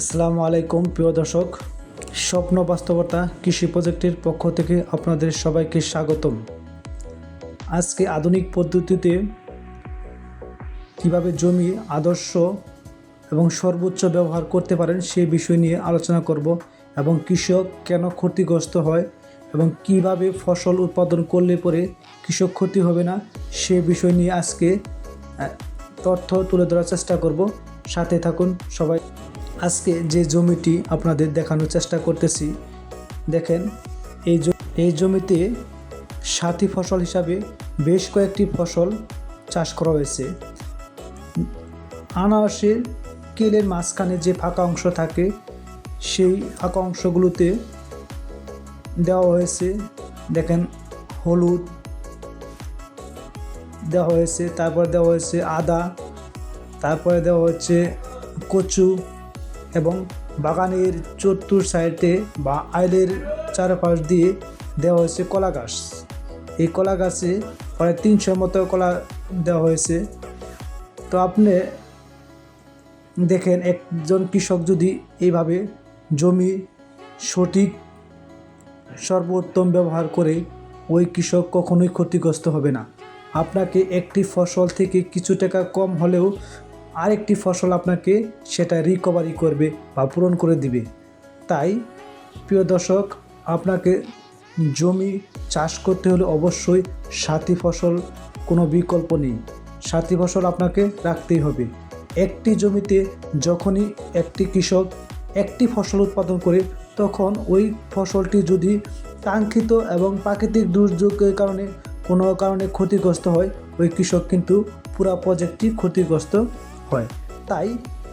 আসসালামু আলাইকুম, প্রিয় দর্শক। স্বপ্ন বাস্তবতা কৃষি প্রজেক্টের পক্ষ থেকে আপনাদের সবাইকে স্বাগতম। আজকে আধুনিক পদ্ধতিতে কীভাবে জমি আদর্শ এবং সর্বোচ্চ ব্যবহার করতে পারেন সেই বিষয় নিয়ে আলোচনা করব এবং কৃষক কেন ক্ষতিগ্রস্ত হয় এবং কীভাবে ফসল উৎপাদন করলে পরে কৃষক ক্ষতি হবে না, সে বিষয় নিয়ে আজকে তথ্য তুলে ধরার চেষ্টা করব। সাথে থাকুন সবাই। আজকে যে জমিটি আপনাদের দেখানোর চেষ্টা করতেছি, দেখেন, এই এই জমিতে সাথী ফসল হিসাবে বেশ কয়েকটি ফসল চাষ করা হয়েছে। আনারসের কেলের মাঝখানে যে ফাঁকা অংশ থাকে, সেই ফাঁকা অংশগুলোতে দেওয়া হয়েছে, দেখেন, হলুদ দেওয়া হয়েছে, তারপর দেওয়া হয়েছে আদা, তারপরে দেওয়া হচ্ছে কচু এবং বাগানের চতুর সাইডে বা আইলের চারপাশ দিয়ে দেওয়া হয়েছে কলা গাছ। এই কলা গাছে প্রায় তিনশোর মতো কলা দেওয়া হয়েছে। তো আপনি দেখেন, একজন কৃষক যদি এইভাবে জমি সঠিক সর্বোত্তম ব্যবহার করে, ওই কৃষক কখনোই ক্ষতিগ্রস্ত হবে না। আপনাকে একটি ফসল থেকে কিছু টাকা কম হলেও আরেকটি ফসল আপনাকে সেটা রিকভারি করবে বা পূরণ করে দিবে। তাই, প্রিয় দর্শক, আপনাকে জমি চাষ করতে হলে অবশ্যই সাথী ফসল কোনো বিকল্প নেই। সাথী ফসল আপনাকে রাখতেই হবে। একটি জমিতে যখনই একটি কৃষক একটি ফসল উৎপাদন করে, তখন ওই ফসলটি যদি কাঙ্ক্ষিত এবং প্রাকৃতিক দুর্যোগের কারণে, কোনো কারণে ক্ষতিগ্রস্ত হয়, ওই কৃষক কিন্তু পুরা প্রজেক্টটি ক্ষতিগ্রস্ত হয়। তাই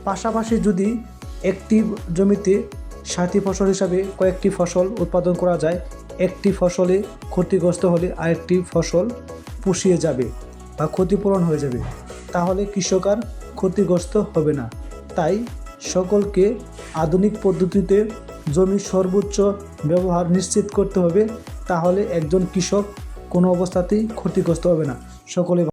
পাশাপাশি যদি একটি জমিতে সাথী ফসল হিসাবে কয়েকটি ফসল উৎপাদন করা যায়, একটি ফসলে ক্ষতিগ্রস্ত হলে আরেকটি ফসল পুষিয়ে যাবে বা ক্ষতিপূরণ হয়ে যাবে, তাহলে কৃষক আর ক্ষতিগ্রস্ত হবে না। তাই সকলকে আধুনিক পদ্ধতিতে জমির সর্বোচ্চ ব্যবহার নিশ্চিত করতে হবে, তাহলে একজন কৃষক কোনো অবস্থাতেই ক্ষতিগ্রস্ত হবে না। সকলে